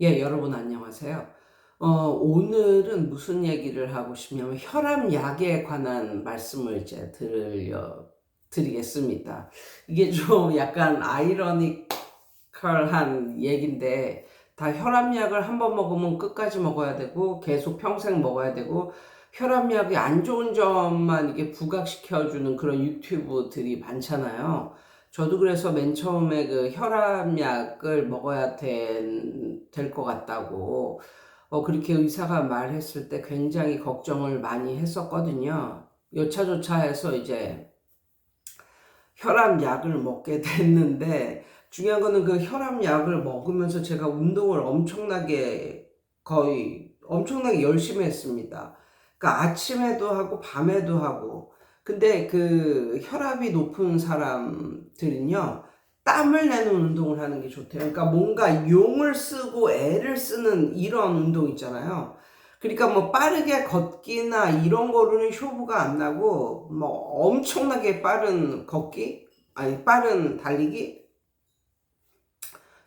예, 여러분 안녕하세요. 어, 오늘은 무슨 얘기를 하고 싶냐면 혈압약에 관한 말씀을 이제 들려 드리겠습니다. 이게 좀 약간 아이러니컬한 얘긴데 다 혈압약을 한 번 먹으면 끝까지 먹어야 되고 계속 평생 먹어야 되고 혈압약이 안 좋은 점만 이게 부각시켜 주는 그런 유튜브들이 많잖아요. 저도 그래서 맨 처음에 그 혈압약을 먹어야 될 것 같다고 어, 그렇게 의사가 말했을 때 굉장히 걱정을 많이 했었거든요. 여차저차 해서 이제 혈압약을 먹게 됐는데 중요한 거는 그 혈압약을 먹으면서 제가 운동을 엄청나게 거의 엄청나게 열심히 했습니다. 그러니까 아침에도 하고 밤에도 하고 근데 그 혈압이 높은 사람들은요 땀을 내는 운동을 하는 게 좋대요. 그러니까 뭔가 용을 쓰고 애를 쓰는 이런 운동 있잖아요. 그러니까 뭐 빠르게 걷기나 이런 거로는 효부가 안 나고 뭐 엄청나게 빠른 걷기 아니 빠른 달리기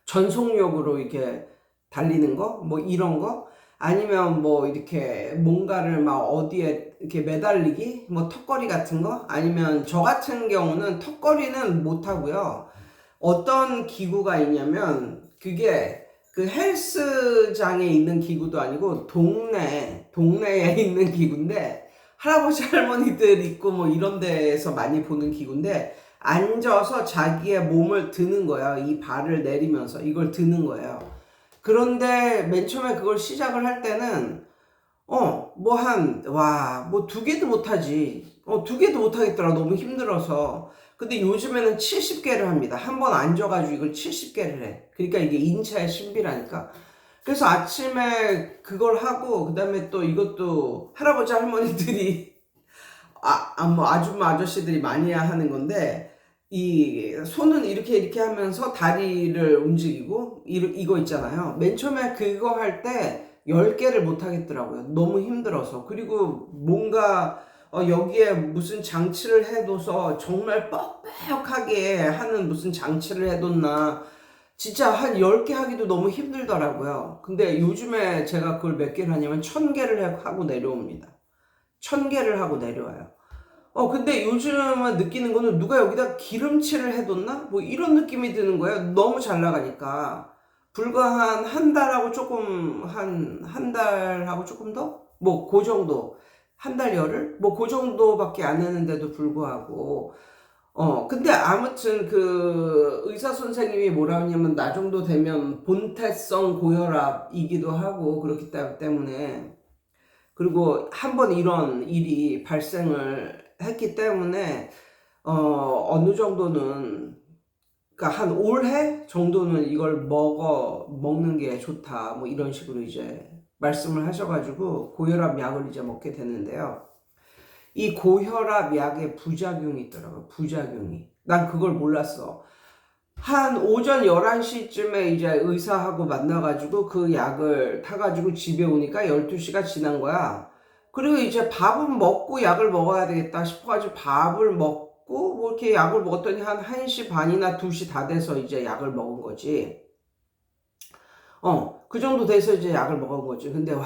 전속력으로 이렇게 달리는 거 뭐 이런 거 아니면 뭐 이렇게 뭔가를 막 어디에 이렇게 매달리기 뭐 턱걸이 같은 거 아니면 저 같은 경우는 턱걸이는 못 하고요. 어떤 기구가 있냐면 그게 그 헬스장에 있는 기구도 아니고 동네 동네에 있는 기구인데 할아버지 할머니들 있고 뭐 이런 데에서 많이 보는 기구인데 앉아서 자기의 몸을 드는 거야. 이 발을 내리면서 이걸 드는 거예요. 그런데 맨 처음에 그걸 시작을 할 때는 어 뭐 한 와 뭐 두 개도 못하지. 어 두 개도 못하겠더라. 너무 힘들어서. 근데 요즘에는 70개를 합니다. 한 번 앉아가지고 이걸 70개를 해. 그러니까 이게 인차의 신비라니까. 그래서 아침에 그걸 하고 그 다음에 또 이것도 할아버지 할머니들이 아, 아, 뭐 아줌마 아저씨들이 많이 하는 건데 이 손은 이렇게 이렇게 하면서 다리를 움직이고 이, 이거 있잖아요. 맨 처음에 그거 할 때 10개를 못 하겠더라고요. 너무 힘들어서. 그리고 뭔가 어, 여기에 무슨 장치를 해둬서 정말 뻑뻑하게 하는 무슨 장치를 해뒀나. 진짜 한 10개 하기도 너무 힘들더라고요. 근데 요즘에 제가 그걸 몇 개를 하냐면 1000개를 하고 내려옵니다. 1000개를 하고 내려와요. 어, 근데 요즘은 느끼는 거는 누가 여기다 기름칠을 해뒀나? 뭐 이런 느낌이 드는 거예요. 너무 잘 나가니까. 불과 한 한 달하고 조금, 한, 한 달하고 조금 더? 뭐, 그 정도. 한 달 열흘? 뭐, 그 정도밖에 안 했는데도 불구하고. 어, 근데 아무튼 그 의사 선생님이 뭐라 하냐면 나 정도 되면 본태성 고혈압이기도 하고 그렇기 때문에 그리고 한 번 이런 일이 발생을 했기 때문에 어 어느 정도는 그러니까 한 올해 정도는 이걸 먹어 먹는 게 좋다 뭐 이런 식으로 이제 말씀을 하셔가지고 고혈압 약을 이제 먹게 되는데요. 이 고혈압 약에 부작용이 있더라고요. 부작용이. 난 그걸 몰랐어. 한 오전 11시쯤에 이제 의사하고 만나가지고 그 약을 타가지고 집에 오니까 12시가 지난 거야. 그리고 이제 밥은 먹고 약을 먹어야 되겠다 싶어가지고 밥을 먹 고 뭐 이렇게 약을 먹었더니 한 1시 반이나 2시 다 돼서 이제 약을 먹은 거지. 어, 그 정도 돼서 이제 약을 먹은 거지. 근데 와,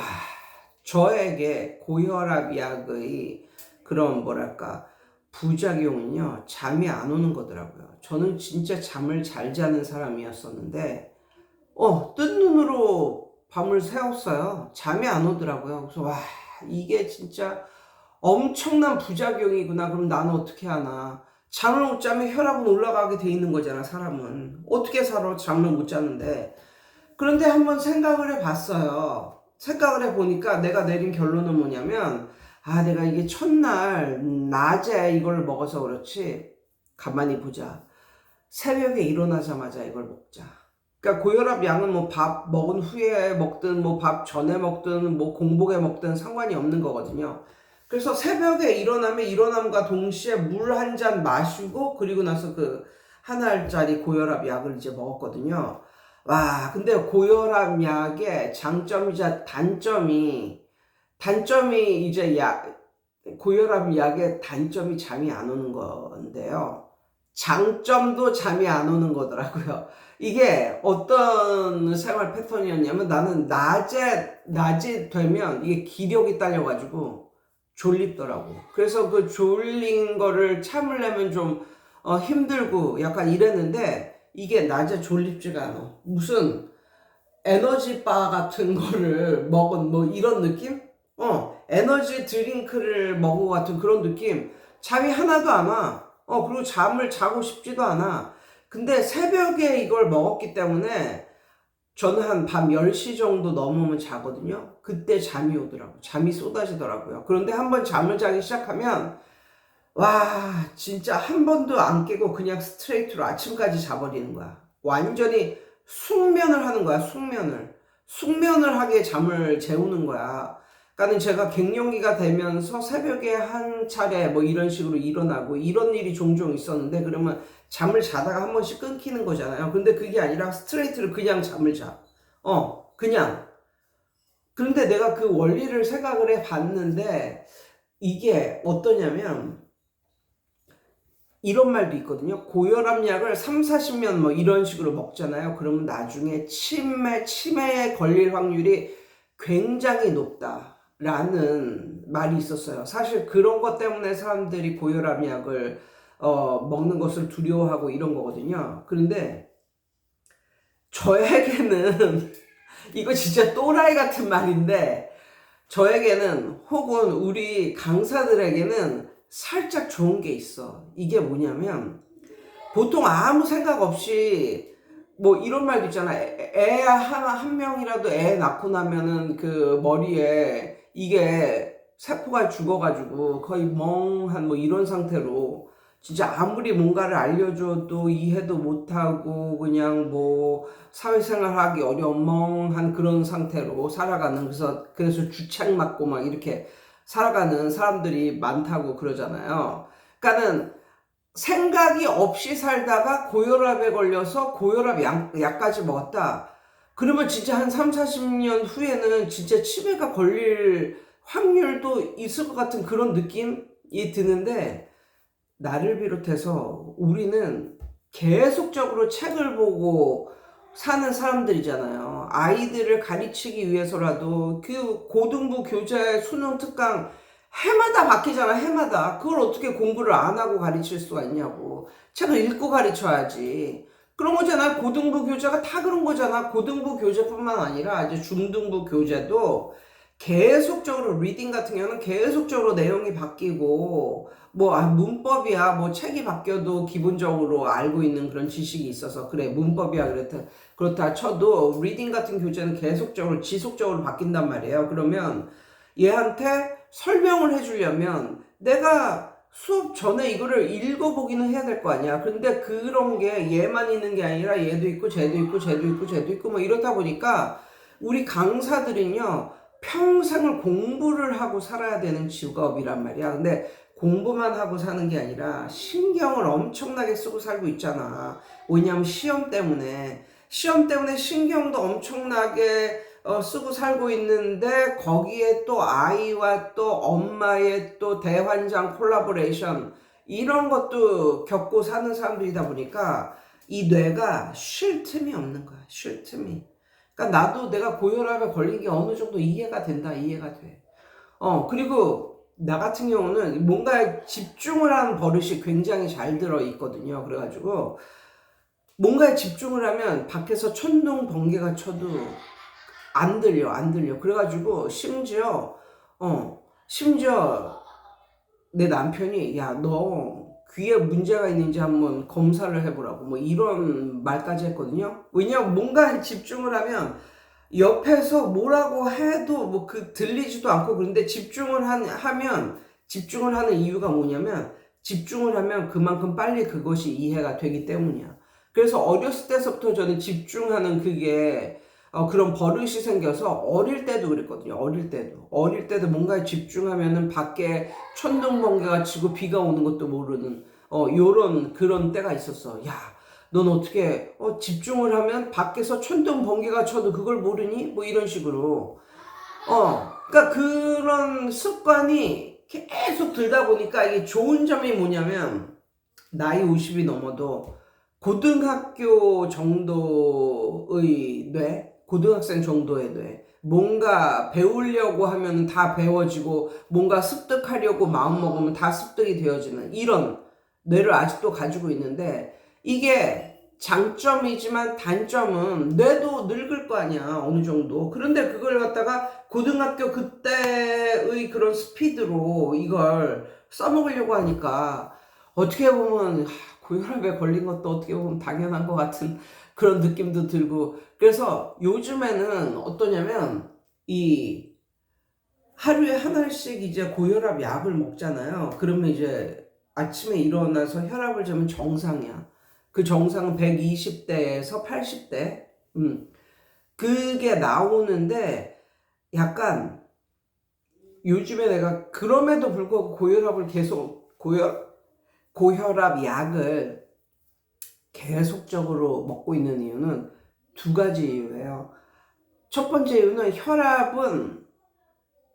저에게 고혈압 약의 그런 뭐랄까, 부작용은요, 잠이 안 오는 거더라고요. 저는 진짜 잠을 잘 자는 사람이었었는데, 어, 뜬 눈으로 밤을 새웠어요. 잠이 안 오더라고요. 그래서 와, 이게 진짜 엄청난 부작용이구나. 그럼 나는 어떻게 하나. 잠을 못 자면 혈압은 올라가게 돼 있는 거잖아, 사람은. 어떻게 살아, 잠을 못 자는데. 그런데 한번 생각을 해 봤어요. 생각을 해 보니까 내가 내린 결론은 뭐냐면, 아, 내가 이게 첫날, 낮에 이걸 먹어서 그렇지. 가만히 보자. 새벽에 일어나자마자 이걸 먹자. 그러니까 고혈압 양은 뭐 밥 먹은 후에 먹든 뭐 밥 전에 먹든 뭐 공복에 먹든 상관이 없는 거거든요. 그래서 새벽에 일어나면 일어남과 동시에 물 한 잔 마시고 그리고 나서 그 한 알짜리 고혈압 약을 이제 먹었거든요. 와, 근데 고혈압 약의 장점이자 단점이 단점이 이제 약 고혈압 약의 단점이 잠이 안 오는 건데요. 장점도 잠이 안 오는 거더라고요. 이게 어떤 생활 패턴이었냐면 나는 낮에, 낮이 되면 이게 기력이 딸려가지고 졸립더라고. 그래서 그 졸린 거를 참으려면 좀 어, 힘들고 약간 이랬는데 이게 낮에 졸립지가 않아. 무슨 에너지바 같은 거를 먹은 뭐 이런 느낌? 어, 에너지 드링크를 먹은 것 같은 그런 느낌. 잠이 하나도 안 와. 어, 그리고 잠을 자고 싶지도 않아. 근데 새벽에 이걸 먹었기 때문에 저는 한 밤 10시 정도 넘으면 자거든요. 그때 잠이 오더라고. 잠이 쏟아지더라고요. 그런데 한번 잠을 자기 시작하면 와, 진짜 한 번도 안 깨고 그냥 스트레이트로 아침까지 자버리는 거야. 완전히 숙면을 하는 거야, 숙면을. 숙면을 하게 잠을 재우는 거야. 그러니까는 제가 갱년기가 되면서 새벽에 한 차례 뭐 이런 식으로 일어나고 이런 일이 종종 있었는데 그러면 잠을 자다가 한 번씩 끊기는 거잖아요. 근데 그게 아니라 스트레이트로 그냥 잠을 자. 어, 그냥. 그런데 내가 그 원리를 생각을 해 봤는데 이게 어떠냐면 이런 말도 있거든요. 고혈압 약을 3, 40년 뭐 이런 식으로 먹잖아요. 그러면 나중에 치매, 치매에 걸릴 확률이 굉장히 높다라는 말이 있었어요. 사실 그런 것 때문에 사람들이 고혈압 약을 어, 먹는 것을 두려워하고 이런 거거든요. 그런데 저에게는 이거 진짜 또라이 같은 말인데 저에게는 혹은 우리 강사들에게는 살짝 좋은 게 있어. 이게 뭐냐면 보통 아무 생각 없이 뭐 이런 말도 있잖아. 애 하나 한 명이라도 애 낳고 나면은 그 머리에 이게 세포가 죽어가지고 거의 멍한 뭐 이런 상태로 진짜 아무리 뭔가를 알려줘도 이해도 못하고 그냥 뭐 사회생활하기 어려운 멍한 그런 상태로 살아가는 그래서 그래서 주책 맞고 막 이렇게 살아가는 사람들이 많다고 그러잖아요. 그러니까는 생각이 없이 살다가 고혈압에 걸려서 고혈압 약, 약까지 먹었다. 그러면 진짜 한 3, 40년 후에는 진짜 치매가 걸릴 확률도 있을 것 같은 그런 느낌이 드는데 나를 비롯해서 우리는 계속적으로 책을 보고 사는 사람들이잖아요. 아이들을 가르치기 위해서라도 그 고등부 교재 수능 특강 해마다 바뀌잖아, 해마다. 그걸 어떻게 공부를 안 하고 가르칠 수가 있냐고. 책을 읽고 가르쳐야지. 그런 거잖아. 고등부 교재가 다 그런 거잖아. 고등부 교재뿐만 아니라 이제 중등부 교재도 계속적으로 리딩 같은 경우는 계속적으로 내용이 바뀌고 뭐 아, 문법이야 뭐 책이 바뀌어도 기본적으로 알고 있는 그런 지식이 있어서 그래 문법이야 그렇다 그렇다 쳐도 리딩 같은 교재는 계속적으로 지속적으로 바뀐단 말이에요. 그러면 얘한테 설명을 해주려면 내가 수업 전에 이거를 읽어보기는 해야 될 거 아니야. 근데 그런 게 얘만 있는 게 아니라 얘도 있고 쟤도 있고 쟤도 있고 쟤도 있고 뭐 이렇다 보니까 우리 강사들은요 평생을 공부를 하고 살아야 되는 직업이란 말이야. 근데 공부만 하고 사는 게 아니라 신경을 엄청나게 쓰고 살고 있잖아. 왜냐하면 시험 때문에 시험 때문에 신경도 엄청나게 어, 쓰고 살고 있는데 거기에 또 아이와 또 엄마의 또 대환장 콜라보레이션 이런 것도 겪고 사는 사람들이다 보니까 이 뇌가 쉴 틈이 없는 거야. 쉴 틈이. 그러니까 나도 내가 고혈압에 걸린 게 어느 정도 이해가 된다. 이해가 돼. 어, 그리고 나 같은 경우는 뭔가 집중을 하는 버릇이 굉장히 잘 들어 있거든요. 그래가지고 뭔가에 집중을 하면 밖에서 천둥 번개가 쳐도 안 들려, 안 들려. 그래가지고 심지어 어 심지어 내 남편이 야 너 귀에 문제가 있는지 한번 검사를 해보라고 뭐 이런 말까지 했거든요. 왜냐면 뭔가 집중을 하면 옆에서 뭐라고 해도 뭐 그 들리지도 않고 그런데 집중을 한, 하면 집중을 하는 이유가 뭐냐면 집중을 하면 그만큼 빨리 그것이 이해가 되기 때문이야. 그래서 어렸을 때서부터 저는 집중하는 그게 어, 그런 버릇이 생겨서 어릴 때도 그랬거든요. 어릴 때도. 어릴 때도 뭔가에 집중하면은 밖에 천둥 번개가 치고 비가 오는 것도 모르는 어, 요런 그런 때가 있었어. 야, 넌 어떻게 어, 집중을 하면 밖에서 천둥 번개가 쳐도 그걸 모르니? 뭐 이런 식으로. 어, 그러니까 그런 습관이 계속 들다 보니까 이게 좋은 점이 뭐냐면 나이 50이 넘어도 고등학교 정도의 뇌, 고등학생 정도의 뇌, 뭔가 배우려고 하면 다 배워지고, 뭔가 습득하려고 마음먹으면 다 습득이 되어지는 이런 뇌를 아직도 가지고 있는데, 이게 장점이지만 단점은 뇌도 늙을 거 아니야, 어느 정도. 그런데 그걸 갖다가 고등학교 그때의 그런 스피드로 이걸 써먹으려고 하니까, 어떻게 보면, 하, 고혈압에 걸린 것도 어떻게 보면 당연한 것 같은 그런 느낌도 들고 그래서 요즘에는 어떠냐면 이 하루에 하나씩 이제 고혈압 약을 먹잖아요. 그러면 이제 아침에 일어나서 혈압을 재면 정상이야. 그 정상은 120대에서 80대. 음. 그게 나오는데 약간 요즘에 내가 그럼에도 불구하고 고혈압을 계속 고혈 고혈압 약을 계속적으로 먹고 있는 이유는 두 가지 이유예요. 첫 번째 이유는 혈압은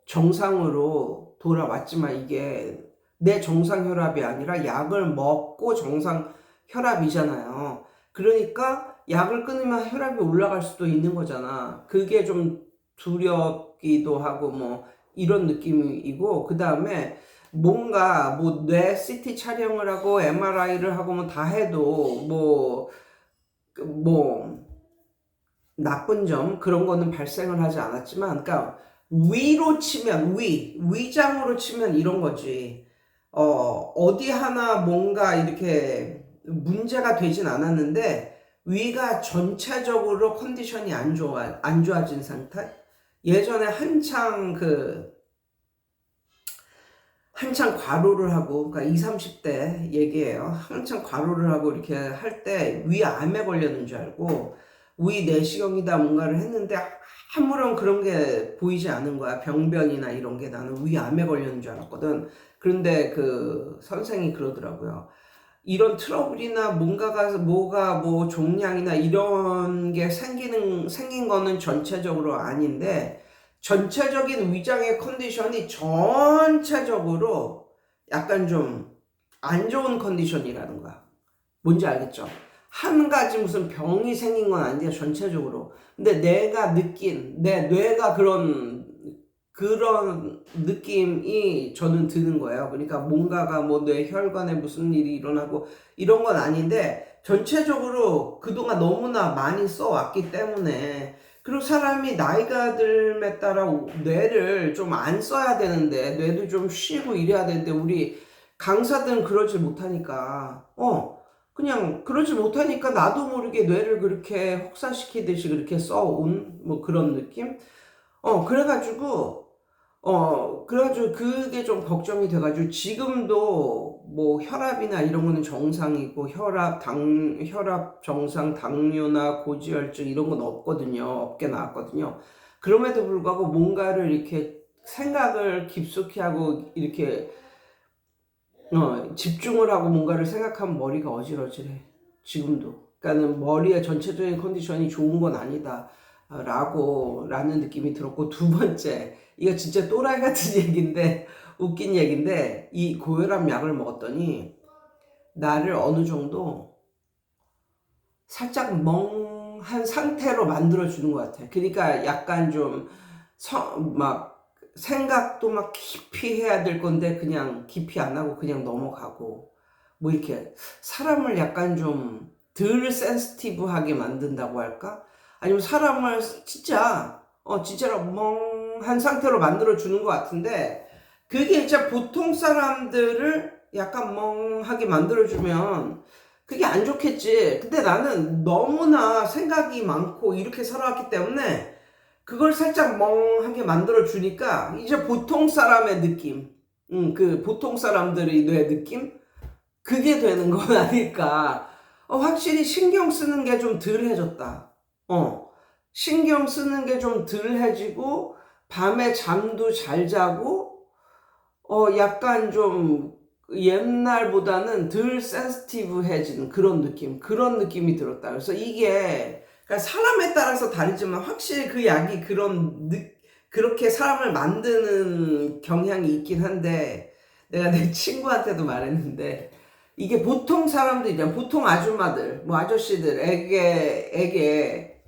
정상으로 돌아왔지만 이게 내 정상 혈압이 아니라 약을 먹고 정상 혈압이잖아요. 그러니까 약을 끊으면 혈압이 올라갈 수도 있는 거잖아. 그게 좀 두렵기도 하고 뭐 이런 느낌이고 그 다음에 뭔가 뭐 뇌 CT 촬영을 하고 MRI를 하고 뭐 다 해도 뭐뭐 뭐 나쁜 점 그런 거는 발생을 하지 않았지만 그러니까 위로 치면 위 위장으로 치면 이런 거지. 어 어디 하나 뭔가 이렇게 문제가 되진 않았는데 위가 전체적으로 컨디션이 안 좋아 안 좋아진 상태 예전에 한창 그 한창 과로를 하고, 그러니까 20, 30대 얘기예요. 한창 과로를 하고 이렇게 할 때 위암에 걸렸는 줄 알고, 위 내시경이다 뭔가를 했는데 아무런 그런 게 보이지 않은 거야. 병변이나 이런 게 나는 위암에 걸렸는 줄 알았거든. 그런데 그 선생이 그러더라고요. 이런 트러블이나 뭔가가 뭐가 뭐 종양이나 이런 게 생기는 생긴 거는 전체적으로 아닌데 전체적인 위장의 컨디션이 전체적으로 약간 좀 안 좋은 컨디션이라는 거야. 뭔지 알겠죠? 한 가지 무슨 병이 생긴 건 아닌데 전체적으로. 근데 내가 느낀 내 뇌가 그런 그런 느낌이 저는 드는 거예요. 그러니까 뭔가가 뭐 뇌 혈관에 무슨 일이 일어나고 이런 건 아닌데 전체적으로 그동안 너무나 많이 써왔기 때문에 그리고 사람이 나이가 들에 따라 뇌를 좀 안 써야 되는데 뇌도 좀 쉬고 이래야 되는데 우리 강사들은 그러지 못하니까 어 그냥 그러지 못하니까 나도 모르게 뇌를 그렇게 혹사시키듯이 그렇게 써온 뭐 그런 느낌 어 그래가지고 어 그래가지고 그게 좀 걱정이 돼가지고 지금도 뭐 혈압이나 이런 거는 정상이고 혈압 당 혈압 정상 당뇨나 고지혈증 이런 건 없거든요 없게 나왔거든요 그럼에도 불구하고 뭔가를 이렇게 생각을 깊숙이 하고 이렇게 어, 집중을 하고 뭔가를 생각하면 머리가 어지러지래. 지금도. 그러니까는 머리의 전체적인 컨디션이 좋은 건 아니다. 라고, 라는 느낌이 들었고, 두 번째, 이거 진짜 또라이 같은 얘기인데, 웃긴 얘기인데, 이 고혈압 약을 먹었더니, 나를 어느 정도 살짝 멍한 상태로 만들어 주는 것 같아. 그러니까 약간 좀, 서, 막, 생각도 막 깊이 해야 될 건데 그냥 깊이 안 하고 그냥 넘어가고 뭐 이렇게 사람을 약간 좀 덜 센스티브하게 만든다고 할까? 아니면 사람을 진짜 어 진짜로 멍한 상태로 만들어 주는 것 같은데 그게 이제 보통 사람들을 약간 멍하게 만들어 주면 그게 안 좋겠지. 근데 나는 너무나 생각이 많고 이렇게 살아왔기 때문에 그걸 살짝 멍하게 만들어 주니까 이제 보통 사람의 느낌, 음, 그 보통 사람들의 뇌 느낌 그게 되는 건 아닐까. 어, 확실히 신경 쓰는 게 좀 덜해졌다. 어, 신경 쓰는 게 좀 덜 해지고 밤에 잠도 잘 자고 어, 약간 좀 옛날보다는 덜 센스티브해지는 그런 느낌, 그런 느낌이 들었다. 그래서 이게 그러니까 사람에 따라서 다르지만 확실히 그 약이 그런 느, 그렇게 사람을 만드는 경향이 있긴 한데 내가 내 친구한테도 말했는데 이게 보통 사람들이잖아. 보통 아줌마들, 뭐 아저씨들에게,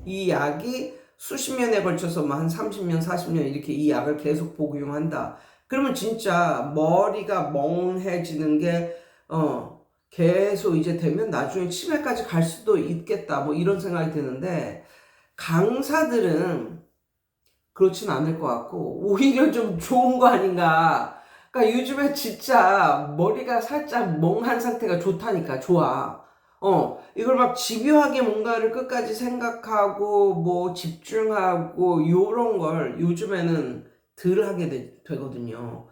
이 약이 수십 년에 걸쳐서 뭐 한 30년, 40년 이렇게 이 약을 계속 복용한다. 그러면 진짜 머리가 멍해지는 게, 어, 계속 이제 되면 나중에 치매까지 갈 수도 있겠다. 뭐 이런 생각이 드는데, 강사들은 그렇진 않을 것 같고, 오히려 좀 좋은 거 아닌가. 그러니까 요즘에 진짜 머리가 살짝 멍한 상태가 좋다니까, 좋아. 어, 이걸 막 집요하게 뭔가를 끝까지 생각하고, 뭐, 집중하고, 요런 걸 요즘에는 덜 하게 되, 되거든요.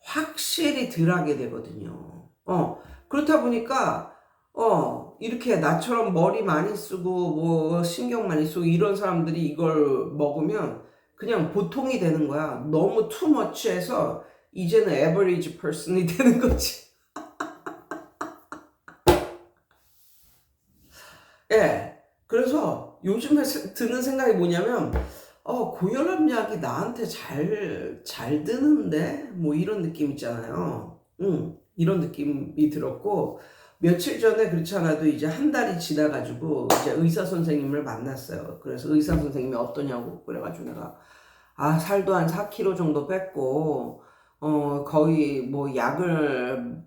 확실히 덜 하게 되거든요. 어, 그렇다 보니까, 어, 이렇게 나처럼 머리 많이 쓰고, 뭐, 신경 많이 쓰고, 이런 사람들이 이걸 먹으면 그냥 보통이 되는 거야. 너무 투머치해서 이제는 average person이 되는 거지. 예. 그래서 요즘에 세- 드는 생각이 뭐냐면, 어, 고혈압 약이 나한테 잘, 잘 드는데? 뭐 이런 느낌 있잖아요. 응, 이런 느낌이 들었고, 며칠 전에 그렇지 않아도 이제 한 달이 지나가지고 이제 의사 선생님을 만났어요. 그래서 의사 선생님이 어떠냐고 그래가지고 내가 아, 살도 한 4kg 정도 뺐고, 어, 거의 뭐 약을,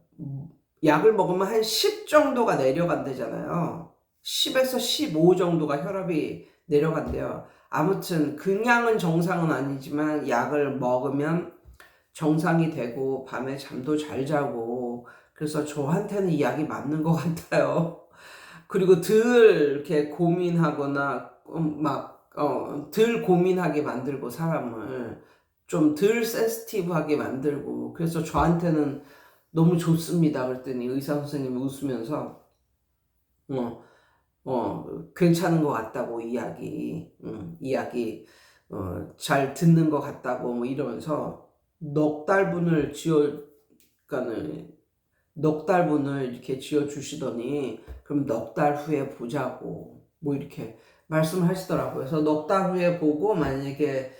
약을 먹으면 한 10 정도가 내려간대잖아요. 10에서 15 정도가 혈압이 내려간대요. 아무튼, 그냥은 정상은 아니지만 약을 먹으면 정상이 되고, 밤에 잠도 잘 자고, 그래서 저한테는 이 약이 맞는 것 같아요. 그리고 덜 이렇게 고민하거나, 음, 막, 어, 덜 고민하게 만들고, 사람을. 좀 덜 센스티브하게 만들고, 그래서 저한테는 너무 좋습니다. 그랬더니 의사 선생님이 웃으면서, 어, 어, 괜찮은 것 같다고, 이야기. 음, 이야기, 어, 잘 듣는 것 같다고, 뭐 이러면서, 넉 달분을 지어, 그니까는, 넉 달분을 이렇게 지어 주시더니, 그럼 넉 달 후에 보자고, 뭐 이렇게 말씀을 하시더라고요. 그래서 넉 달 후에 보고, 만약에,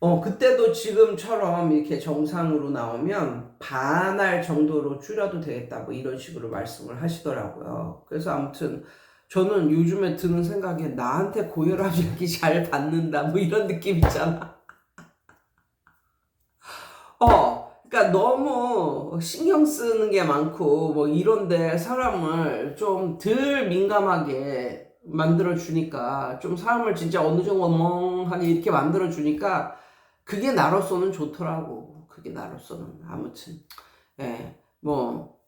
어, 그때도 지금처럼 이렇게 정상으로 나오면 반할 정도로 줄여도 되겠다, 뭐 이런 식으로 말씀을 하시더라고요. 그래서 아무튼 저는 요즘에 드는 생각에 나한테 고혈압 약이 잘 받는다, 뭐 이런 느낌 있잖아. 어, 그러니까 너무 신경 쓰는 게 많고 뭐 이런데 사람을 좀 덜 민감하게 만들어 주니까 좀 사람을 진짜 어느 정도 멍하게 이렇게 만들어 주니까 그게 나로서는 좋더라고. 그게 나로서는 아무튼 예, 뭐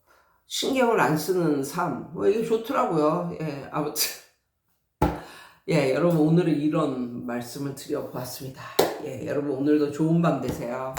신경을 안 쓰는 삶, 뭐 이게 좋더라고요. 예, 아무튼 예, 여러분 오늘은 이런 말씀을 드려 보았습니다. 예, 여러분 오늘도 좋은 밤 되세요.